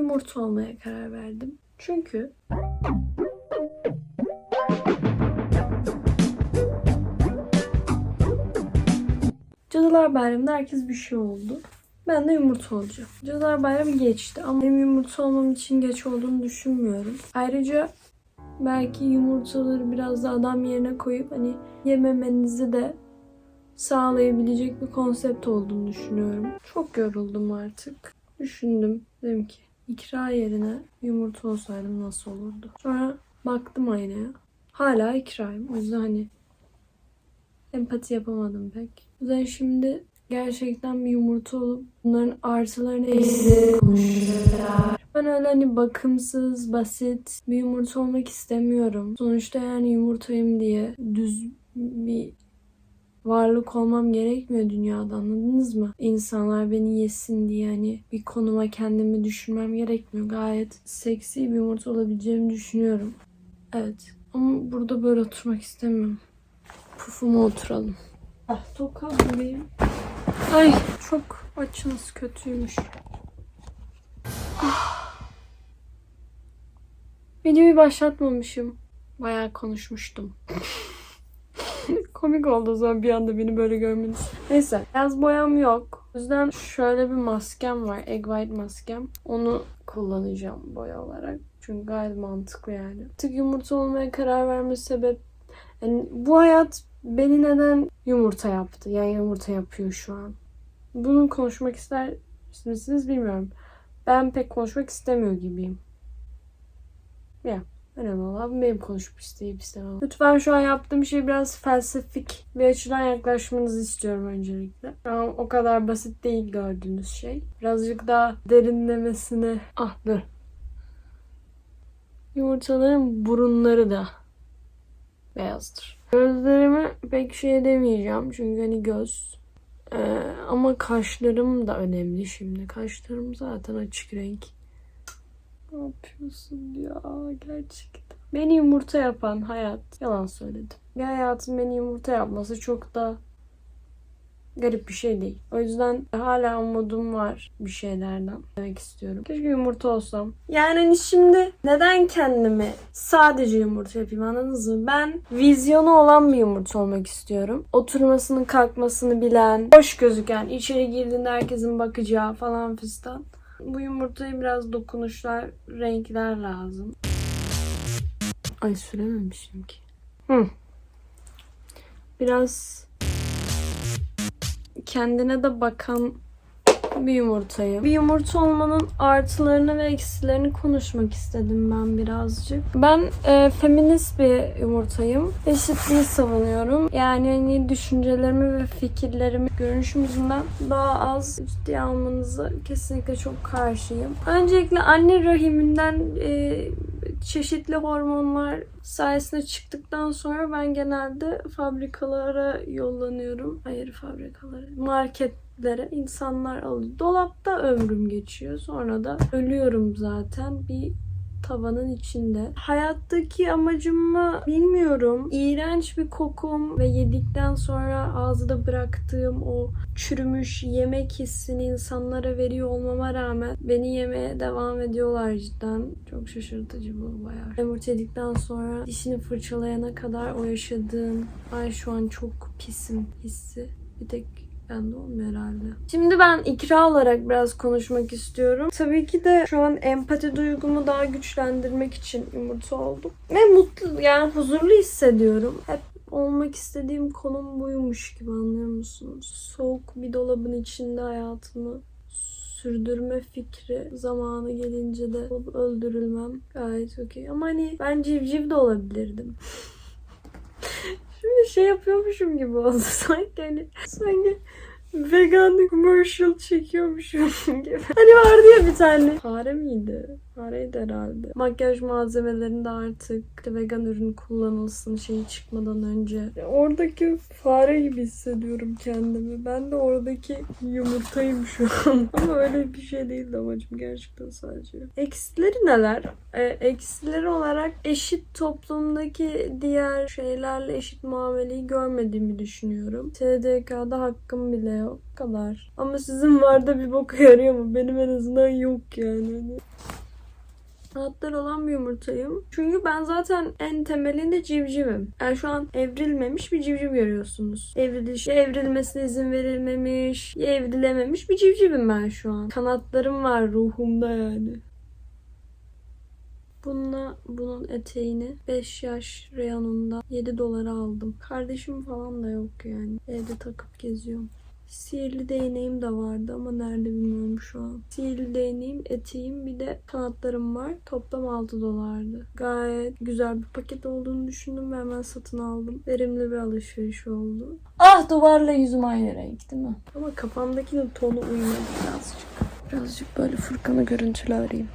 yumurta olmaya karar verdim. Çünkü Cadılar Bayramı'nda herkes bir şey oldu. Ben de yumurta olacağım. Cadılar Bayramı geçti ama benim yumurta olmam için geç olduğunu düşünmüyorum. Ayrıca belki yumurtaları biraz da adam yerine koyup hani yememenizi de sağlayabilecek bir konsept olduğunu düşünüyorum. Çok yoruldum artık. Düşündüm. Dedim ki ikra yerine yumurta olsaydım nasıl olurdu? Sonra baktım aynaya. Hala ikrayım. O yüzden hani empati yapamadım pek. O yüzden şimdi gerçekten bir yumurta olup bunların artılarını eksileri. Ben öyle hani bakımsız, basit bir yumurta olmak istemiyorum. Sonuçta yani yumurtayım diye düz bir varlık olmam gerekmiyor dünyada anladınız mı? İnsanlar beni yesin diye hani bir konuma kendimi düşürmem gerekmiyor. Gayet seksi bir yumurta olabileceğimi düşünüyorum. Evet. Ama burada böyle oturmak istemiyorum. Pufuma oturalım. Ah toka bulayım. Ay çok açınız kötüymüş. Ah. Videoyu başlatmamışım. Bayağı konuşmuştum. Komik oldu o zaman bir anda beni böyle görmeniz. Neyse beyaz boyam yok. O yüzden şöyle bir maskem var. Egg white maskem. Onu kullanacağım boya olarak. Çünkü gayet mantıklı yani. Tık yumurta olmaya karar verme sebep yani bu hayat beni neden yumurta yaptı? Yani yumurta yapıyor şu an. Bunu konuşmak ister misiniz bilmiyorum. Ben pek konuşmak istemiyor gibiyim. Ya. Önemli olan benim konuşup isteyip istemem. Lütfen şu an yaptığım şey biraz felsefik bir açıdan yaklaşmanızı istiyorum öncelikle. Ama o kadar basit değil gördüğünüz şey. Birazcık daha derinlemesine... Ah dur. Yumurtaların burunları da beyazdır. Gözlerimi pek şey demeyeceğim çünkü hani göz. Ee, ama kaşlarım da önemli şimdi. Kaşlarım zaten açık renk. Ne yapıyorsun ya gerçekten? Beni yumurta yapan hayat. Yalan söyledim. Bir hayatın beni yumurta yapması çok da garip bir şey değil. O yüzden hala umudum var bir şeylerden demek istiyorum. Keşke yumurta olsam. Yani hani şimdi neden kendimi sadece yumurta yapayım anladınız mı? Ben vizyonu olan bir yumurta olmak istiyorum. Oturmasını kalkmasını bilen, hoş gözüken, içeri girdiğinde herkesin bakacağı falan fistan. Bu yumurtaya biraz dokunuşlar, renkler lazım. Ay sürememişim ki. Hı. Biraz kendine de bakan bir yumurtayı. Bir yumurta olmanın artılarını ve eksilerini konuşmak istedim ben birazcık. Ben e, feminist bir yumurtayım. Eşitliği savunuyorum. Yani hani düşüncelerimi ve fikirlerimi görünüşüm yüzünden daha az ciddiye almanızı kesinlikle çok karşıyım. Öncelikle anne rahiminden e, çeşitli hormonlar sayesinde çıktıktan sonra ben genelde fabrikalara yollanıyorum. Hayır fabrikalara. Marketlere insanlar alıyor. Dolapta ömrüm geçiyor. Sonra da ölüyorum zaten. Bir tavanın içinde. Hayattaki amacımı bilmiyorum. İğrenç bir kokum ve yedikten sonra ağızda bıraktığım o çürümüş yemek hissini insanlara veriyor olmama rağmen beni yemeye devam ediyorlar cidden. Çok şaşırtıcı bu bayağı. Yumurta yedikten sonra dişini fırçalayana kadar o yaşadığım ay şu an çok pisim hissi bir tek bende olmuyor herhalde. Şimdi ben ikra olarak biraz konuşmak istiyorum. Tabii ki de şu an empati duygumu daha güçlendirmek için yumurta oldum. Ve mutlu yani huzurlu hissediyorum. Hep olmak istediğim konum buymuş gibi anlıyor musunuz? Soğuk bir dolabın içinde hayatımı sürdürme fikri zamanı gelince de öldürülmem gayet okey. Ama hani ben civciv de olabilirdim. Şimdi şey yapıyormuşum gibi oldu sanki hani sanki vegan commercial çekiyormuşum gibi. Hani vardı ya bir tane. Fare miydi? Fareydi herhalde. Makyaj malzemelerinde artık vegan ürün kullanılsın şeyi çıkmadan önce. Oradaki fare gibi hissediyorum kendimi. Ben de oradaki yumurtayım şu an. Ama öyle bir şey değildi amacım gerçekten sadece. Eksileri neler? Ee, eksileri olarak eşit toplumdaki diğer şeylerle eşit muameleyi görmediğimi düşünüyorum. TDK'da hakkım bile Bu kadar. Ama sizin var da bir boka yarıyor mu? Benim en azından yok yani. Hani Kanatlar olan bir yumurtayım. Çünkü ben zaten en temelinde civcivim. Yani şu an evrilmemiş bir civciv görüyorsunuz. Evriliş, ya evrilmesine izin verilmemiş, ya evrilememiş bir civcivim ben şu an. Kanatlarım var ruhumda yani. Bununla bunun eteğini 5 yaş reyonunda 7 dolara aldım. Kardeşim falan da yok yani. Evde takıp geziyorum. Sihirli değneğim de vardı ama nerede bilmiyorum şu an. Sihirli değneğim, eteğim bir de kanatlarım var. Toplam 6 dolardı. Gayet güzel bir paket olduğunu düşündüm ve hemen satın aldım. Verimli bir alışveriş oldu. Ah duvarla yüzüm aynı renk değil mi? Ama kafamdakinin tonu uymadı birazcık. Birazcık böyle Furkan'ı görüntülü arayayım.